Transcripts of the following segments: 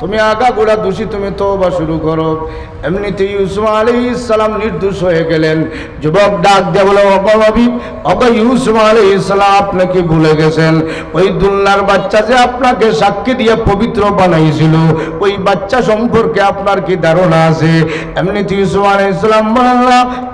তুমি আগা গোড়া দোষী তুমি তওবা শুরু করো। এমনিতে ইউসুফ আলাইহিস সালাম নির্দোষ হয়ে গেলেন। যুবক ডাক দিয়ে বলে অবাবি অবা ইউসুফ আলাইহিস সালাম আপনাকে ভুলে গেছেন? ওই দুল্লার বাচ্চা যে আপনাকে সাক্ষী দিয়ে পবিত্র বানাইছিল, ওই বাচ্চা সম্পর্কে আপনার কি ধারণা আছে? এমনিতে ইউসুফ আলাইহিস ইসলাম বলেন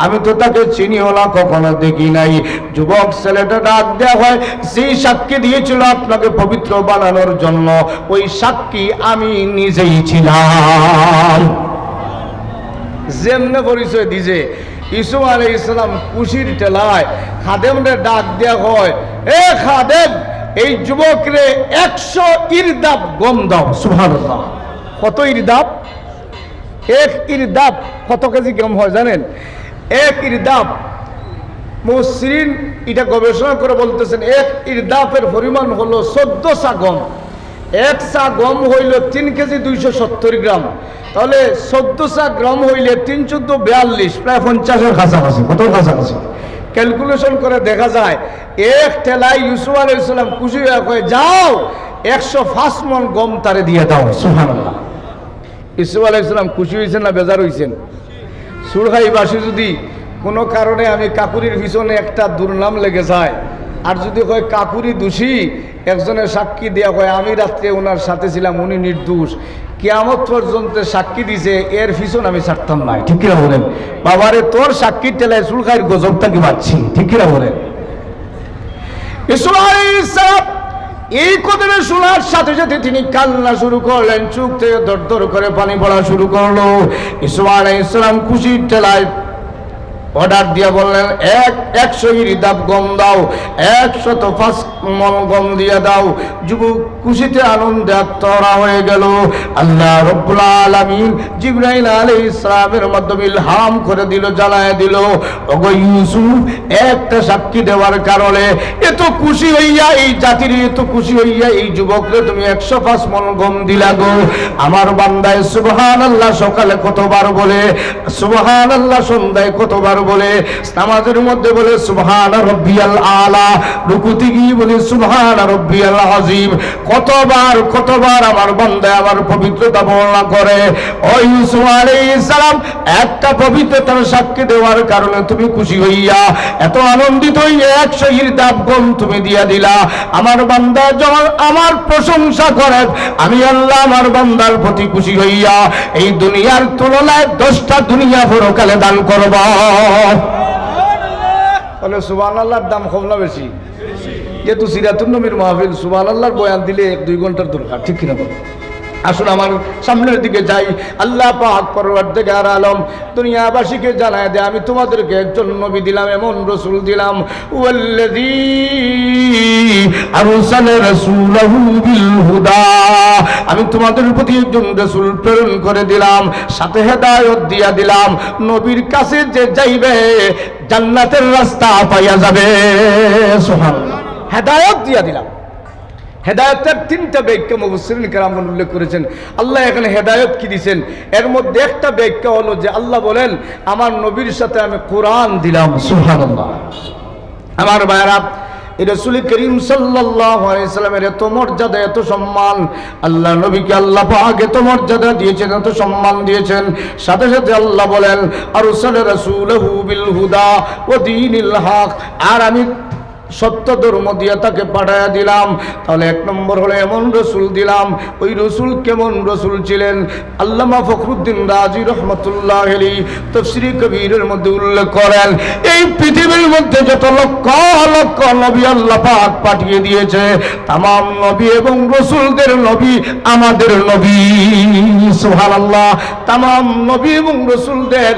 আমি তো তাকে চিনিও না, কখনো দেখি নাই। যুবক ছেলেটা ডাক দেওয়া হয় সেই সাক্ষী দিয়েছিল আপনাকে পবিত্র বানানোর জন্য, ওই সাক্ষী আমি নিজেই ছিলাম। যেমনে পরিচয় দিছে ইসু আলাই ইসলাম কুশির টেলায় খাদেমরে ডাক দেওয়া হয় এ খাদেম, এই যুবকরে একশো ইরদাব গম দাও। কত ইরদাব? এক ইরদাব কত কেজি গম হয় জানেন? এক ইরদাব। মুসরিন এটা গবেষণা করে বলতেছেন, এক ইরদাফের পরিমাণ হলো চোদ্দ সা গম। এক সা গম হইল তিন কেজি দুইশো সত্তর গ্রাম। তাহলে চোদ্দ সা গ্রাম হইলে তিন চোদ্দ বিয়াল্লিশ, প্রায় পঞ্চাশের কাছাকাছি। কত কাছাকাছি? ক্যালকুলেশন করে দেখা যায়, এক ঠেলায় ইউসুফ আলাইহিস সালাম খুশি হয়ে যাও, একশো পাঁচ মন গম তারে দিয়ে দাও। সুবহানাল্লাহ। ইসুফ আলাইসালাম খুশি হয়েছেন না বেজার হয়েছেন সুরহাইবাসী যদি কোনো কারণে আমি কাকুরির পিছনে একটা দুর্নাম লেগে যায় আর যদি হয় কাকুরি দোষী, একজনের সাক্ষী দেওয়া হয় আমি রাত্রে ওনার সাথে ছিলাম, উনি নির্দোষ। কেয়ামত পর্যন্ত সাক্ষী দিছে, এর পিছন আমি ছাড়তাম নাই ঠিক কিনা বলেন? বাবারে, তোর সাক্ষী টেলায় সুরখাইর গজবটা কি পাচ্ছি ঠিক কিনা বলেন? এই কথাটা শোনার সাথে সাথে তিনি কান্না শুরু করলেন, চুপ থেকে দর করে পানি পড়া শুরু করল। ইসুফ আলাইহিস সালাম খুশির ঠেলায় অর্ডার দিয়ে বললেন, এক, একশো হিরিদাব গম দাও, একশত পাঁচ মন গম দিয়ে দাও। যুবক খুশিতে আনন্দে আত্মরা হয়ে গেল। আল্লাহ রব্বুল আলামিন জিব্রাইল আলাইহিস সালামের মাধ্যমে ইলহাম করে দিল, জ্বালায় দিল। ওগো ইউসুফ, একটা সাক্ষী দেওয়ার কারণে এত খুশি হইয়া, এই জাতির এত খুশি হইয়া, এই যুবকরে তুমি একশো পাঁচ মন গম দিলা গো। আমার বান্দায় সুবহান আল্লাহ সকালে কতবার বলে সুবহান আল্লাহ সন্ধ্যায় কতবার বলে, নামাজের মধ্যে বলে, সুবহান রব্বিয়াল আলা। রুকুতে গিয়ে বলে, সুবহান রব্বিয়াল আজিম কতবার কতবার আমার বান্দায় আমার পবিত্রতা বর্ণনা করে, ও ইউসুফ আলাইহিস সালাম, একটা পবিত্রতার সাক্ষী দেওয়ার কারণে তুমি খুশি হইয়া, এত আনন্দিত হইয়া একশো হিরদাব তুমি দিয়া দিলা। আমার বান্দা যখন আমার প্রশংসা করে, আমি আল্লাহ আমার বান্দার প্রতি খুশি হইয়া, এই দুনিয়ার তুলনায় দশটা দুনিয়া পরকালে দান করব। তাহলে সুবান আল্লাহর দাম কম না বেশি? যেহেতু সিরাতুল নবীর মাহফিল সুবান আল্লাহর বয়ান দিলে এক দুই ঘণ্টার দরকার ঠিক কিনা বলো? আসুন আমার সামনের দিকে যাই। আল্লাহ পাক পরবর্তীকার আলম দুনিয়াবাসীকে জানায় দে আমি তোমাদেরকে একজন নবী দিলাম, এমন রসুল দিলাম। আমি তোমাদের প্রতি একজন রসুল প্রেরণ করে দিলাম, সাথে হেদায়ত দিয়া দিলাম। নবীর কাছে যে যাইবে, জান্নাতের রাস্তা পাইয়া যাবে। সুবহানাল্লাহ। হেদায়ত দিয়া দিলাম। হেদায়তের তিনটা ব্যাখ্যা মুবসরিন কেরামন উল্লেখ করেছেন। আল্লাহ এখানে হেদায়ত কি দিছেন? এর মধ্যে একটা ব্যাখ্যা হলো যে আল্লাহ বলেন, আমার নবীর সাথে আমি কোরআন দিলাম, সুবহানাল্লাহ। আমার ভাইরা রসুল করিম সাল্লামের এত মর্যাদা, এত সম্মান, আল্লাহ নবীকে আল্লাহ পাক এত মর্যাদা দিয়েছেন, এত সম্মান দিয়েছেন। সাথে সাথে আল্লাহ বলেন আর রসুল বিল হুদা ও হক। আর আমি সত্য ধর্ম দিয়ে তাকে পাঠাইয়া দিলাম। তাহলে এক নম্বর হলো এমন রসুল দিলাম। ওই রসুল কেমন রসুল ছিলেন? আল্লামা ফখরুদ্দিন রাজি রহমতুল্লাহ আলী তফসিরি কবিরের মধ্যে উল্লেখ করেন, এই পৃথিবীর মধ্যে যত লক্ষ লক্ষ নবী আল্লাহ পাক পাঠিয়ে দিয়েছে তাম নবী এবং রসুলদের নবী আমাদের নবী সুহান আল্লাহ তাম নবী এবং রসুলদের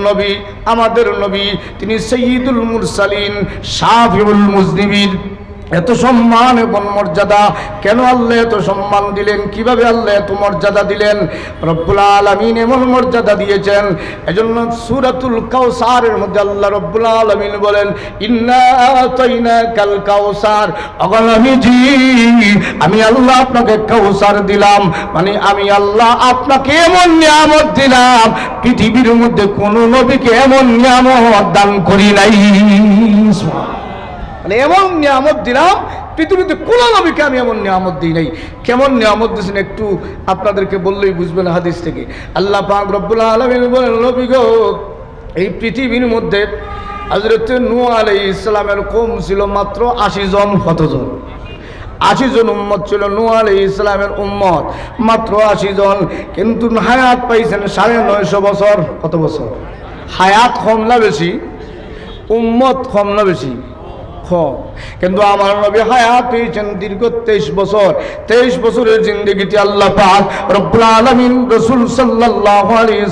নবী আমাদের নবী তিনি সঈদুল মুরসালিন সাফিউল মুজনিবির এত সম্মান এবং মর্যাদা। কেন আল্লাহ এত সম্মান দিলেন? কীভাবে আল্লাহ এত মর্যাদা দিলেন? রব্বুল আলমিন এমন মর্যাদা দিয়েছেন। এজন্য সুরাতুল কাউসারের মধ্যে আল্লাহ রব্বুল আলমিন বলেন, ইন্না কাল কাউসার অগল আমি জি আমি আল্লাহ আপনাকে কাউসার দিলাম। মানে আমি আল্লাহ আপনাকে এমন নিয়ামত দিলাম, পৃথিবীর মধ্যে কোন নবীকে এমন নিয়ামত দান করি নাই। মানে এমন নিয়ামত দিলাম, পৃথিবীতে কোনো নবীকে আমি এমন নিয়ামত দিই নাই। কেমন নিয়ামত দিয়েছেন একটু আপনাদেরকে বললেই বুঝবেন হাদিস থেকে। আল্লাহ পাক রব্বুল আলমিন বলেন, নবী গো, এই পৃথিবীর মধ্যে হজরত নু আলাই ইসলামের কম ছিল মাত্র আশি জন, কতজন? আশি জন উম্মত ছিল নু আলী ইসলামের উম্মত মাত্র আশি জন। কিন্তু হায়াত পাইছেন সাড়ে নয়শো বছর, কত বছর? হায়াত কম না বেশি? উম্মত কম না বেশি? কিন্তু আমার নবী হায়াত পেয়েছেন দীর্ঘ তেইশ বছর। তেইশ বছরের জিন্দগিতে আল্লাহ পাক রব্বুল আলামিন রসুল সাল্লাল্লাহু আলাইহি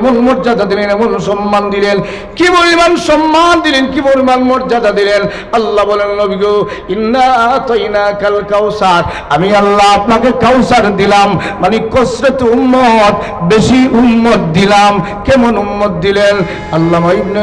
এমন মর্যাদা দিলেন, এমন সম্মান দিলেন। কি পরিমাণ সম্মান দিলেন, কি পরিমাণ মর্যাদা দিলেন? আল্লাহ বলেন, নবী গো, ইন্না আতাইনা কাল কাউসার। আমি আল্লাহ আপনাকে কাউসার দিলাম মানে কসরত উম্মত, বেশি উম্মত দিলাম। কেমন উম্মত দিলেন? আল্লাহ ইবনে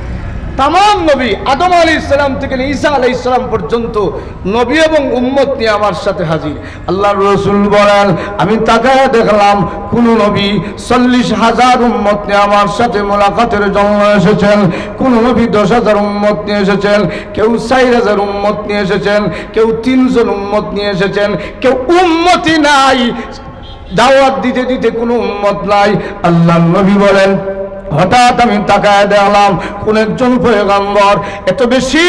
তাম নবী আদম আলী ইসলাম থেকে ঈসা আলাই ইসলাম পর্যন্ত নবী এবং উম্মত নিয়ে আমার সাথে হাজির। আল্লাহ রসুল বলেন, আমি তাকে দেখলাম কোন নবী চল্লিশ হাজার উম্মত নিয়ে আমার সাথে মোলাকাতের জন্ম এসেছেন। কোন নবী দশ হাজার উম্মত নিয়ে এসেছেন, কেউ চার হাজার উম্মত নিয়ে এসেছেন, কেউ তিনজন উম্মত নিয়ে এসেছেন, কেউ উম্মতি নাই। দাওয়াত দিতে দিতে কোনো উম্মত নাই। আল্লাহ নবী বলেন হঠাৎ আমি তাকায় দেখলাম, কোন একজন পয়গম্বর এত বেশি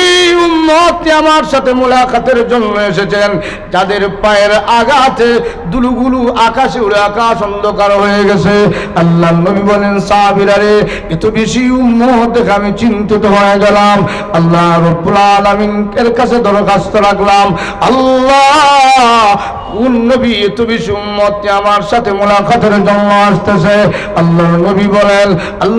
উম্মত আমার সাথে মোলাকাতের জন্য এসেছেন, যাদের পায়ের আঘাতে দুলুগুলু আকাশে উড়ে আকাশ অন্ধকার হয়ে গেছে। আল্লাহ নবী বলেন সাহাবিরারে এত বেশি উম্মত দেখে আমি চিন্তিত হয়ে গেলাম। আল্লাহ রব্বুল আলামিন এর কাছে দরখাস্ত রাখলাম, আল্লাহ কোন নবী এত বেশি উম্মত আমার সাথে মোলাকাতের জন্য আসতেছে? আল্লাহ নবী বলেন আল্লাহ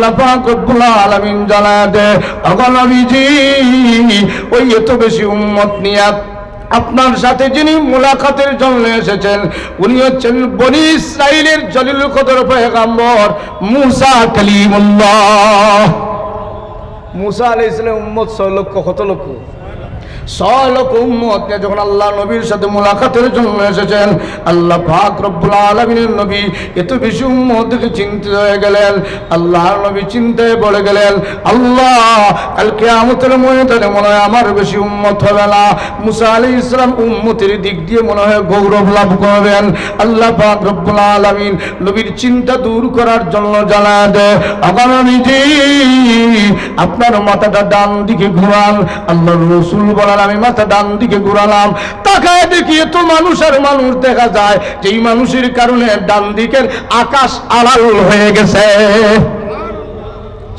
আপনার সাথে যিনি মুলাকাতের জন্য এসেছেন, উনি হচ্ছেন বনি ইসরাইলের জলিল কদর পেগাম্বর মুসা কালিমুল্লাহ। মুসা আলাইহিস ইসলাম উম্মত ছয় লক্ষ, কত লক্ষ? ছয় লক্ষ যখন আল্লাহ নবীর সাথে মোলাকাতের জন্য এসেছেন, আল্লাহ পাক আলমিনের নবী এত বেশি উম্মত দেখে চিন্তিত হয়ে গেলেন আল্লাহ নবী চিন্তায় পড়ে গেলেন, আল্লাহ কালকে আমতের ময়দানে মনে হয় আমার বেশি উম্মত হবে না। মুসা আলী ইসলাম উম্মতের দিক দিয়ে মনে হয় গৌরব লাভ করবেন। আল্লাহ পাক রব্বুল আলমিন নবীর চিন্তা দূর করার জন্য জানা দেয় আগামীজি আপনার মাথাটা ডান দিকে ঘুরান আল্লাহ রসুল বলেন আমি মাথা ডান দিকে ঘুরালাম। তাকায় দেখি এত মানুষ আর মানুষ দেখা যায়, যেই মানুষের কারণে ডান দিকের আকাশ আড়াল হয়ে গেছে।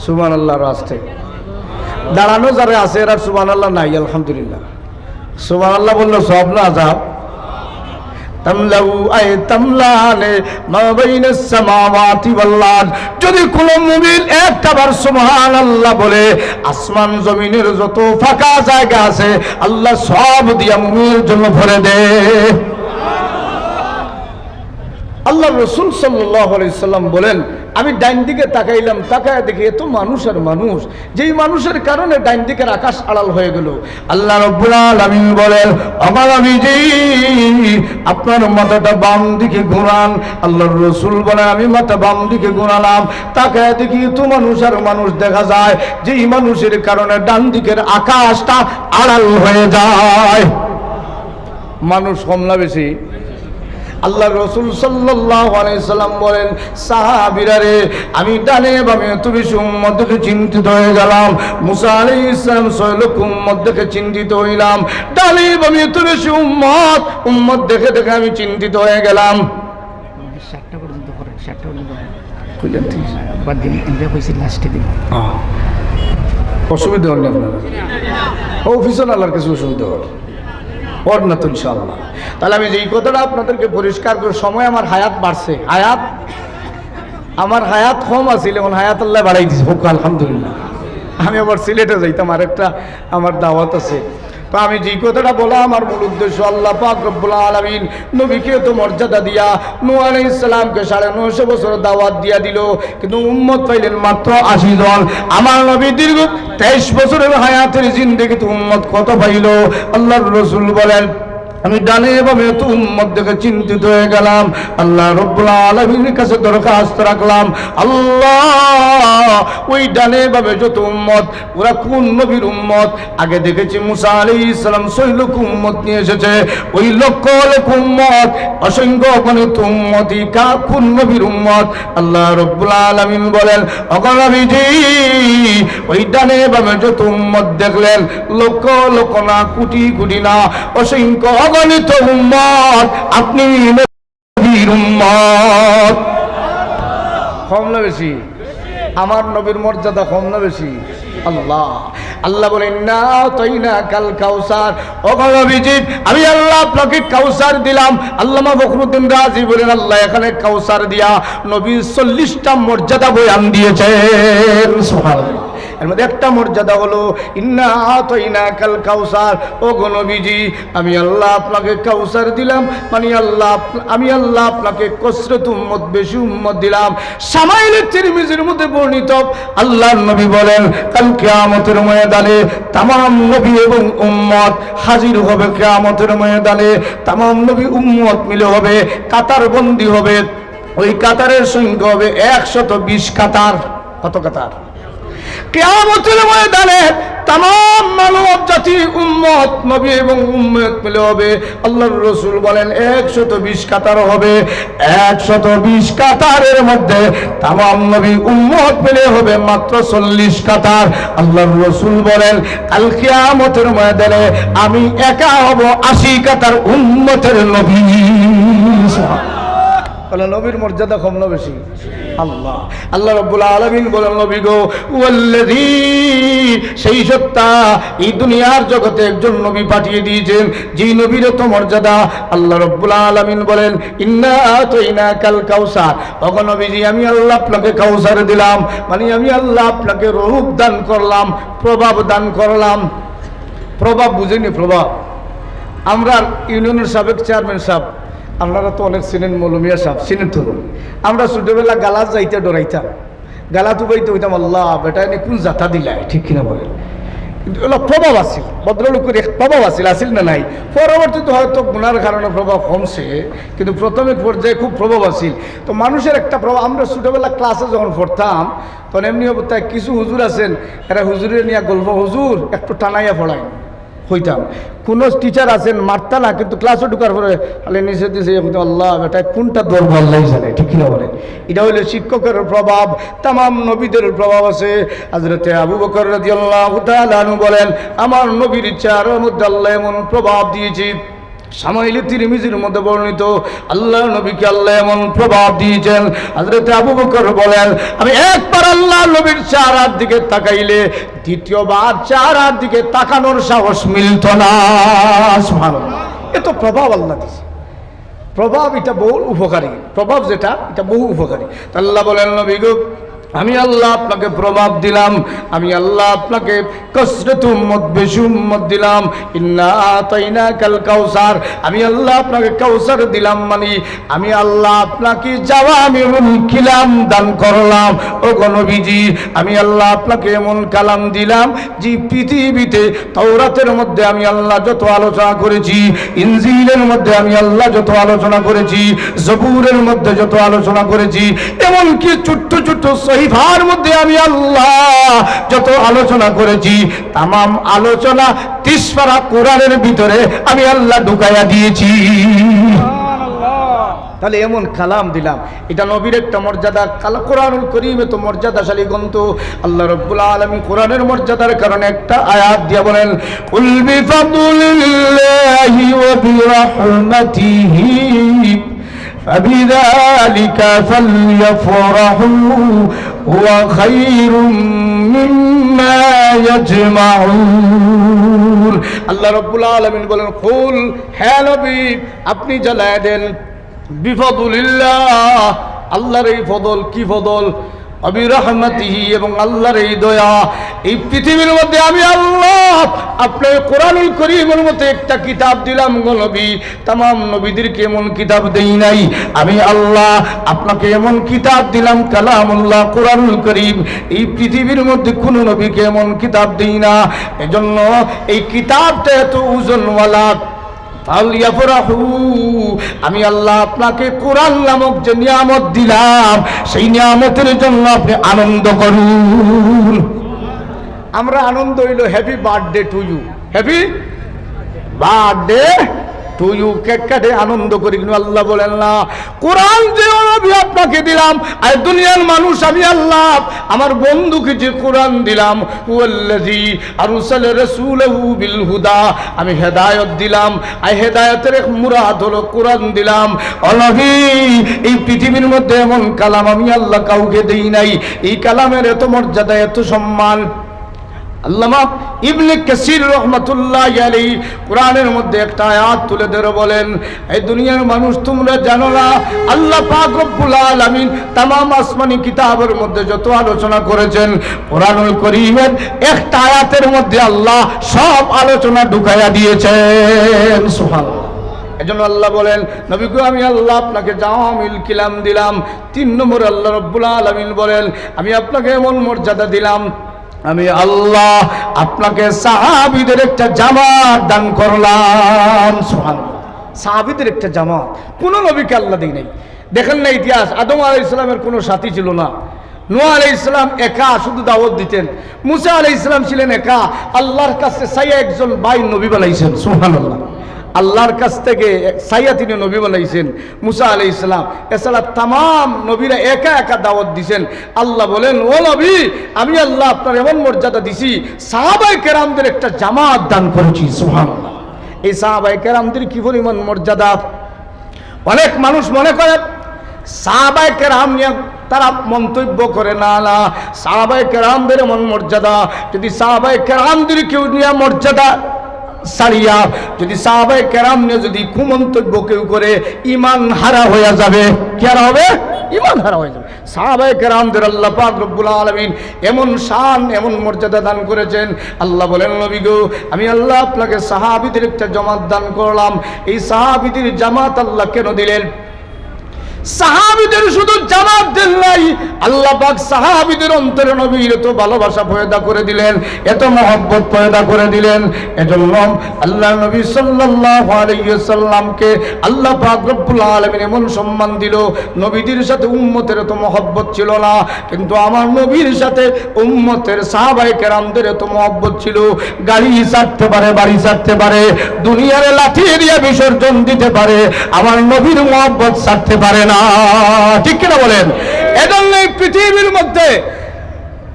সুমান আল্লাহ রাস্তে দাঁড়ানো যারা আছে এরা সুমান আল্লাহ নাই, আলহামদুলিল্লাহ। সুমান আল্লাহ বলল, সব না যাব যদি কোন মুমিন একটাবার সুবহানাল্লাহ বলে, আসমান জমিনের যত ফাঁকা জায়গা আছে, আল্লাহ সব দিয়া মুমিনের জন্য ভরে দেয় আল্লাহ রসুল সাল্লাম বলেন, আমি ডাইন দিকে তাকাইলাম, তাকায় দেখি এত মানুষ আর মানুষ। যেই মানুষের কারণে ডাইন দিকের আকাশ আড়াল হয়ে গেল। আল্লাহ বলেন, আমার আমি যেই আপনার মাথাটা বাম দিকে ঘোরান, আল্লাহর রসুল বলেন, আমি মাথা বাম দিকে ঘোরালাম, তাকায় দেখি এত মানুষ আর মানুষ দেখা যায়, যেই মানুষের কারণে ডান দিকের আকাশটা আড়াল হয়ে যায়। মানুষ কম না বেশি। আল্লাহ রসুল সাল্লাম বলেন সাহাবিরা রে আমি ডানে বামে এত বেশি উম্মত দেখে চিন্তিত হয়ে গেলাম। মুসা আলী ইসলাম লক্ষ উম্মত দেখে চিন্তিত হইলাম। ডানে বামে এত বেশি উম্মত উম্মত দেখে দেখে আমি চিন্তিত হয়ে গেলাম। সাতটা পর্যন্ত করেন সাতটা পর্যন্ত করেন ঠিক বাদ দিন এনজয় কইছি লাস্টে দিন। অসুবিধা হল আপনার। আল্লাহর কিছু অসুবিধা হল ওর না তো ইনশাআল্লাহ। তাহলে আমি যেই কথাটা আপনাদেরকে পরিষ্কার করে, সময় আমার হায়াত বাড়ছে। হায়াত? আমার হায়াত কম আছিল এখন হায়াত আল্লাহ বাড়াই দিছে। হোক, আলহামদুলিল্লাহ। আমি আবার সিলেটে যাইতাম আর একটা আমার দাওয়াত আছে। আমি যে কথাটা বলা আমার মূল উদ্দেশ্য আল্লাহ পাক রব্বুল আলামিন নবীকে তো মর্যাদা দিয়া, নূহ আলাইহিস সালামকে সাড়ে নশো বছর দাওয়াত দিয়া দিল। কিন্তু উম্মত পাইলেন মাত্র আশি জন। আমার নবী দীর্ঘ তেইশ বছরের হায়াতের জিন্দেগিতে উম্মত কত পাইল? আল্লাহর রসুল বলেন আমি ডানে এভাবে তো দেখে চিন্তিত হয়ে গেলাম। আল্লাহ রব্বুল আলমীর কাছে দরখাস্ত রাখলাম। আল্লাহ, ওই ডানে ভাবে যত উম্মত, ওরা কোন নবীর উম্মত? আগে দেখেছি মুসা আলী ইসলাম লক্ষ উম্মত নিয়ে এসেছে। ওই লক্ষ লক্ষ উম্মত, অসংখ্য অগণিত উম্মতি কা কোন নবীর উম্মত? আল্লাহ রব্বুল আলমিন বলেন অগণবিজি ওই ডানে ভাবে যত উম্মত দেখলেন, লক্ষ লক্ষ না, কোটি কোটি না, অসংখ্য অগণিত উম্মত, আপনি নবীর উম্মত। কম না বেশি? আমার নবীর মর্যাদা কম না বেশি? আল্লাহ। আল্লাহ বলেন না তাই না কাল কাউসার। অগণবিজিৎ আমি আল্লাহ আপনাকে কাউসার দিলাম। আল্লামা ফখরুদ্দিন রাজি বলেন, আল্লাহ, এখানে কাউসার দিয়া নবীর চল্লিশটা মর্যাদা বয়ান দিয়েছেন। সুবহানাল্লাহ। এর মধ্যে একটা মর্যাদা হলো, ইন্না আতইনা কাল কাউসার। ও গণবিজি আমি আল্লাহ আপনাকে কাউসার দিলাম মানে আল্লাহ আমি আল্লাহ আপনাকে কসরত উম্মত, বেশি উম্মত দিলাম। সামাইল তিরমিজির মধ্যে বর্ণিত, আল্লাহর নবী বলেন, কাল কিয়ামতের ময়দানে তামাম নবী এবং উম্মত হাজির হবে কিয়ামতের ময়দানে। তামাম নবী উম্মত মিলে হবে, কাতার বন্দি হবে। ওই কাতারের সংখ্যা হবে একশত বিশ কাতার। কত কাতার? একশত বিশ কাতারের মধ্যে নবী হবে মাত্র চল্লিশ কাতার। রসুল বলেন আমি একা হব আশি কাতার উম্মতের নবী। তাহলে নবীর মর্যাদা কম না বেশি? আল্লাহ। আল্লাহ রব্বুল আলমিন বলেন, নবী গো সেই সত্তা এই দুনিয়ার জগতে একজন নবী পাঠিয়ে দিয়েছেন যেই নবীর তো মর্যাদা। আল্লাহ রব্বুল আলমিন বলেন, ইন্না আতাইনা কাল কাউসার। ওগো নবীজি, আমি আল্লাহ আপনাকে কাউসার দিলাম মানে আমি আল্লাহ আপনাকে রূপ দান করলাম, প্রভাব দান করলাম। প্রভাব বুঝিনি প্রভাব। আমরা ইউনিয়নের সাবেক চেয়ারম্যান সাহেব আপনারা তো অনেক চিনেন মৌলমিয়া সাহেব চিনেন তো আমরা ছোটবেলা গালা যাইতে ডরাইতাম। গালা তুবাইতে হইতাম, আল্লাহ, বেটা, এনে কোন জাতা দিলাই ঠিক কিনা কিন্তু এগুলো প্রভাব আছিল। ভদ্রলোকের প্রভাব আছিল আছিল না নাই? পরবর্তীতে হয়তো গুনার কারণে প্রভাব কমছে, কিন্তু প্রথমে পর্যায়ে খুব প্রভাব আছিল। তো মানুষের একটা প্রভাব, আমরা ছোটোবেলা ক্লাসে যখন পড়তাম, তখন এমনি অবস্থায় কিছু হুজুর আছেন, এরা হুজুরের নিয়ে গল্প, হুজুর, একটু টানাইয়া পড়ায় হইতাম। কোন টিচার আছেন, মারতা না, কিন্তু ক্লাসে ঢুকার পরে তাহলে নিচে দিছে আল্লাহ এটা কোনটা দর্ব আল্লাহ জানে ঠিক না বলে এটা হইলে শিক্ষকের প্রভাব তাম নবীদের প্রভাব আছে। হাজরতে আবু বকর রাজি আল্লাহ বলেন, আমার নবীর চেয়ারের মধ্যে আল্লাহ এমন প্রভাব দিয়েছি সামাইলে তিরমিজির মধ্যে বর্ণিত আল্লাহ নবীকে আল্লাহ এমন প্রভাব দিয়েছেন। হজরত আবু বকর বলেন, আমি একবার আল্লাহ নবীর চারার দিকে তাকাইলে দ্বিতীয়বার চারার দিকে তাকানোর সাহস মিলত না। সুবহানাল্লাহ। এ প্রভাব আল্লাহ দিছে প্রভাব এটা বহু উপকারী। প্রভাব যেটা, এটা বহু উপকারী। আল্লাহ বলেন, নবী আমি আল্লাহ আপনাকে প্রভাব দিলাম, আমি আল্লাহ আপনাকে কসরত উম্মত, বেশি উম্মত দিলাম। ইন্না কাল কাউসার, আমি আল্লাহ আপনাকে কাউসার দিলাম মানে আমি আল্লাহ আপনাকে যাওয়া আমি এমন কিলাম দান করলাম। ও গণবিজি আমি আল্লাহ আপনাকে এমন কালাম দিলাম যে পৃথিবীতে তৌরাতের মধ্যে আমি আল্লাহ যত আলোচনা করেছি, ইনজিলের মধ্যে আমি আল্লাহ যত আলোচনা করেছি, জবুরের মধ্যে যত আলোচনা করেছি, এমনকি ছোট্ট ছোট্ট সহিফার মধ্যে আমি আল্লাহ যত আলোচনা করেছি তামাম আলোচনা তিসপারা কোরআনের ভিতরে আমি আল্লাহ ঢুকাইয়া দিয়েছি তাহলে এমন কালাম দিলাম এটা নবীর একটা মর্যাদা কালা কোরআনুল করিমে তো মর্যাদাশালী গ্রন্থ আল্লাহ রব্বুল আলমী কোরআনের মর্যাদার কারণে একটা আয়াত দিয়া বলেন কুল বিফাদুলিল্লাহি ওয়া বিরহমাতিহি فبذلك فليفرحوا هو خير مما يجمعون আল্লাহ রব্বুল আলমিন বলেন কুল হ্যাঁ নবী আপনি জ্বালায় দেন বিফদুলিল্লাহ আল্লাহর এই ফদল কি ফদল অবিরহমতিহি এবং আল্লাহর এই দয়া, এই পৃথিবীর মধ্যে আমি আল্লাহ, আপনার কোরআনুল করিমের মধ্যে একটা কিতাব দিলাম গো নবী। তাম নবীদেরকে এমন কিতাব দেই নাই। আমি আল্লাহ আপনাকে এমন কিতাব দিলাম, কালামুল্লাহ, কোরআনুল করিম। এই পৃথিবীর মধ্যে কোনো নবীকে এমন কিতাব দিই না। এজন্য এই কিতাবটা এত ওজনওয়ালা। আমি আল্লাহ আপনাকে কোরআন নামক যে নিয়ামত দিলাম, সেই নিয়ামতের জন্য আপনি আনন্দ করুন। আমরা আনন্দ হইল happy birthday to you happy birthday you cake কাটে আনন্দ করি কিন্তু আল্লাহ বলেন, না, কোরআন যে আমি আপনাকে দিলাম, আর দুনিয়ার মানুষ আমি আল্লাহ, আমার বন্ধুকে যে কোরআন দিলাম, হুয়াল্লাযী আরসালা রাসূলাহু বিল হুদা আমি হেদায়েত দিলাম, আর হেদায়েতের এক মুরাদ হলো কোরআন দিলাম। অলহি এই পৃথিবীর মধ্যে এমন কালাম আমি আল্লাহ কাউকে দেই নাই। এই কালামের এত মর্যাদা, এত সম্মান। আল্লামা ইবনে কাসির রহমাতুল্লাহ আলী কোরআনের মধ্যে একটা আয়াত তুলে ধরে বলেন, এই দুনিয়ার মানুষ তোমরা জানো না, আল্লাহ পাক রব্বুল আলামিন তামাম আসমানি কিতাবের মধ্যে যত আলোচনা করেছেন, কোরআনুল করিমের একটা আয়াতের মধ্যে আল্লাহ সব আলোচনা ঢুকাইয়া দিয়েছেন। সুবহানাল্লাহ। এজন্য আল্লাহ বলেন, নবী গো, আমি আল্লাহ আপনাকে জামিল কিলাম দিলাম। তিন নম্বর আল্লাহ রব্বুল আলামিন বলেন, আমি আপনাকে এমন মর্যাদা দিলাম আমি আল্লাহ আপনাকে সাহাবিদের একটা জামাত দান করলাম। সুবহানাল্লাহ। সাহাবিদের একটা জামাত। কোনো নবীকে আল্লাহ দিই নাই। দেখেন না ইতিহাস, আদম আলাই ইসলামের কোনো সাথী ছিল না। নোয়া আলাই ইসলাম একা, শুধু দাওয়াত দিতেন। মুসা আলাই ইসলাম ছিলেন একা। আল্লাহর কাছে সাইয়া একজন বাই নবী বানাইছেন। সুবহানাল্লাহ। আল্লাহর কাছ থেকে সাইয়া তিনি নবী বানাইছেন, মুসা আলাই ইসলাম এছাড়া তাম নবীরা একা একা দাওয়াত দিছেন। আল্লাহ বলেন, ও নবী, আমি আল্লাহ আপনার এমন মর্যাদা দিছি সাহাবাই কেরামদের একটা জামাত দান করেছি। সুহান এই সাহাবাই কেরামদের কি পরিমাণ মর্যাদা? অনেক মানুষ মনে করে সাহাবাই কেরাম নিয়ে তারা মন্তব্য করে, না না সাহাবাই কেরামদের এমন মর্যাদা। যদি সাহাবাই কেরামদের কেউ নিয়ে মর্যাদা সারিয়া, যদি সাহাবাই কেরাম নিয়ে যদি কুমন্তব্য কেউ করে ইমান হারা হয়ে যাবে। কি হারা হবে? ইমান হারা হয়ে যাবে। সাহাবাই কেরামদের আল্লাহ পাক রব্বুল আলমিন এমন শান, এমন মর্যাদা দান করেছেন। আল্লাহ বলেন, নবী গো, আমি আল্লাহ আপনাকে সাহাবিদের একটা জমাত দান করলাম। এই সাহাবিদের জামাত আল্লাহ কেন দিলেন? সাহাবিদের শুধু জামাত দেন নাই। আল্লাহ পাক সাহাবিদের অন্তরে নবীর এত ভালোবাসা পয়দা করে দিলেন, এত মহব্বত পয়দা করে দিলেন। এজন্য আল্লাহ নবী সাল্লাল্লাহু আলাইহি সাল্লামকে আল্লাহ পাক রব্বুল আলামিন এমন সম্মান দিল, নবীদের সাথে উম্মতের এত মহব্বত ছিল না, কিন্তু আমার নবীর সাথে উম্মতের সাহাবাই কেরামদের এত মহব্বত ছিল। গাড়ি ছাড়তে পারে, বাড়ি ছাড়তে পারে, দুনিয়ারে লাঠি দিয়ে বিসর্জন দিতে পারে, আমার নবীর মহব্বত ছাড়তে পারে না। ঠিক কিনা বলেন? এজন্য পৃথিবীর মধ্যে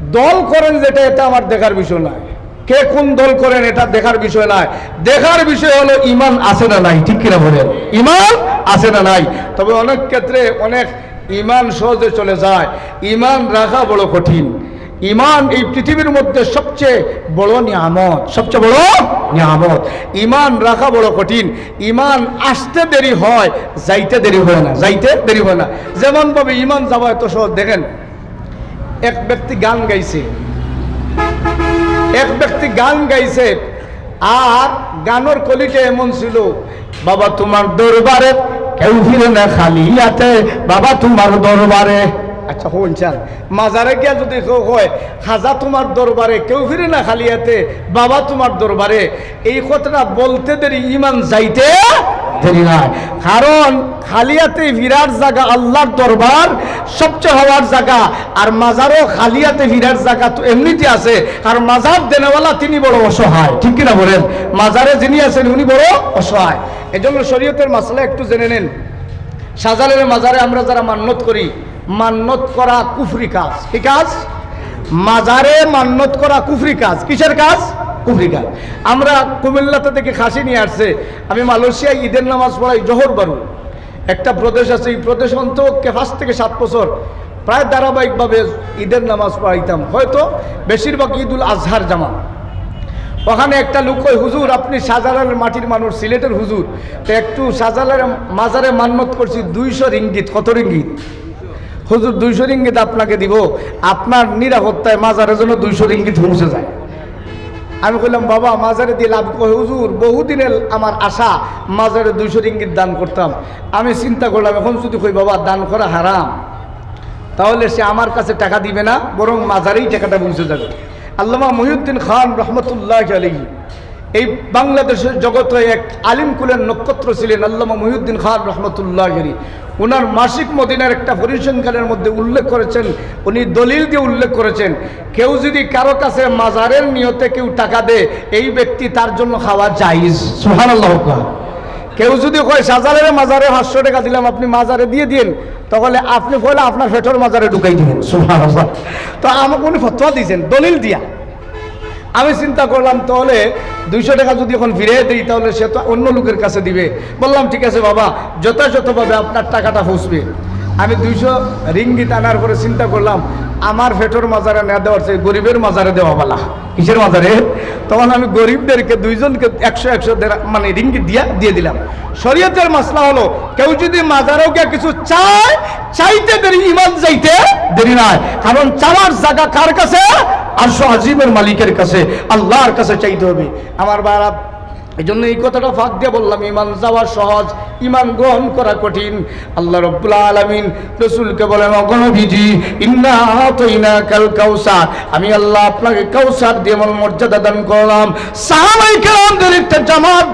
দল করেন যেটা, এটা আমার দেখার বিষয় নয়। কে কোন দল করেন, এটা দেখার বিষয় নয়। দেখার বিষয় হলো ইমান আছে না নাই, ঠিক কিনা বলেন? ইমান আছে না নাই। তবে অনেক ক্ষেত্রে অনেক ইমান সহজে চলে যায়। ইমান রাখা বড় কঠিন। ইমান এই পৃথিবীর মধ্যে সবচেয়ে বড় নিয়ামত, সবচেয়ে বড় নিয়ামত। ইমান রাখা বড় কঠিন। ইমান আসতে দেরি হয়, যাইতে দেরি হয় না, যাইতে দেরি হয় না। যেমন ভাবে ইমান যাওয়া এত সহজ, দেখেন, এক ব্যক্তি গান গাইছে। এক ব্যক্তি গান গাইছে, আর গানের কলিটা এমন ছিল, বাবা, তোমার দরবারে কেউ ফিরে না খালি হাতে, বাবা, তোমার দরবারে আচ্ছা শুনছেন মাজারে গিয়া যদি কেউ হয় হাজা তোমার দরবারে কেউ ফিরে না খালিয়াতে বাবা তোমার দরবারে এই কথাটা বলতে দেরি ইমান যাইতে কারণ খালিয়াতে ফিরার জায়গা আল্লাহর দরবার সবচেয়ে হওয়ার জায়গা আর মাজারও খালিয়াতে ফিরার জায়গা তো এমনিতে আছে আর মাজার দেনেওয়ালা তিনি বড় অসহায়, ঠিক কিনা বলেন? মাজারে যিনি আছেন, উনি বড় অসহায়। এজন্য শরীয়তের মাসলা একটু জেনে নেন। সাজালের মাজারে আমরা যারা মান্যত করি মান্যত করা কুফরি কাজ। কি কাজ? মাজারে মান্যত করা কুফরি কাজ। কিসের কাজ? কুফরি কাজ। আমরা কুমিল্লাতে থেকে খাসি নিয়ে আসছে। আমি মালয়েশিয়ায় ঈদের নামাজ পড়াই জহর বারু। একটা প্রদেশ আছে, এই প্রদেশ অন্তকে পাঁচ থেকে সাত বছর প্রায় ধারাবাহিকভাবে ঈদের নামাজ পড়াইতাম। হয়তো বেশিরভাগ ঈদুল আজহার জামা ওখানে একটা লোক হুজুর, আপনি শাহজালালের মাটির মানুষ, সিলেটের হুজুর। তো একটু শাহজালালের মাজারে মান্যত করছি দুইশো রিঙ্গিত। কত রিঙ্গিত? হুজুর দুইশো রিঙ্গিত আপনাকে দিব, আপনার নিরাপত্তায় মাজারের জন্য দুইশো রিঙ্গিত পৌঁছে যায়। আমি বললাম বাবা, মাজারে দিয়ে লাভ হুজুর? বহুদিনের আমার আশা, মাজারে দুইশো রিঙ্গিত দান করতাম। আমি চিন্তা করলাম, এখন যদি কই, বাবা, দান করা হারাম, তাহলে সে আমার কাছে টাকা দিবে না, বরং মাজারেই টাকাটা পৌঁছে যাবে। আল্লামা মহিউদ্দিন খান রহমতুল্লাহ আলী এই বাংলাদেশের জগতে এক আলিম কুলের নক্ষত্র ছিলেন আল্লামা মহিউদ্দিন খান রহমতুল্লাহ আলী ওনার মাসিক মদিনার একটা পরিসংখ্যানের মধ্যে উল্লেখ করেছেন, উনি দলিল দিয়ে উল্লেখ করেছেন, কেউ যদি কারও কাছে মাজারের নিয়তে কেউ টাকা দেয়, এই ব্যক্তি তার জন্য খাওয়া সুহান আল্লাহ কেউ যদি কয়, সাজারের মাজারে পাঁচশো টাকা দিলাম, আপনি মাজারে দিয়ে দিন তাহলে আপনি বলে আপনার ফেটর মাজারে ঢুকাই দিবেন। সুবহানাল্লাহ। তো আমাকে উনি ফতোয়া দিয়েছেন, দলিল দিয়া। আমি চিন্তা করলাম, তাহলে দুইশো টাকা যদি এখন ফিরে দিই, তাহলে সে তো অন্য লোকের কাছে দিবে। বললাম, ঠিক আছে বাবা, যথাযথভাবে আপনার টাকাটা পৌঁছবে আমি দুইশো রিঙ্গিত আনার পরে চিন্তা করলাম, আমার ফেটর মাজারে না দেওয়ার চেয়ে গরিবের মাজারে দেওয়া বলা কিসের মাজারে? তখন আমি গরিবদেরকে দুইজনকে একশো একশো মানে রিঙ্গিত দিয়া, দিয়ে দিলাম। শরীয়তের মাসলা হলো, কেউ যদি মাজারেও গিয়ে কিছু চায়, চাইতে দেরি ইমান যাইতে দেরি নয়। কারণ চাওয়ার জায়গা কার কাছে? আরশো আজিমের মালিকের কাছে, আল্লাহর কাছে চাইতে হবে। আমার বাবা এই জন্য এই কথাটা ফাঁক দিয়ে বললাম, ইমান যাওয়া সহজ, ইমান গ্রহণ করা কঠিন। আল্লাহ রব্বুল আলমিন রসুলকে বলেন অগণভিজি ইন্না কাল কাউসার। আমি আল্লাহ আপনাকে কাউসার দিয়ে মর্যাদা দান করলাম। সাহাবাই কেরামদের একটা জামাত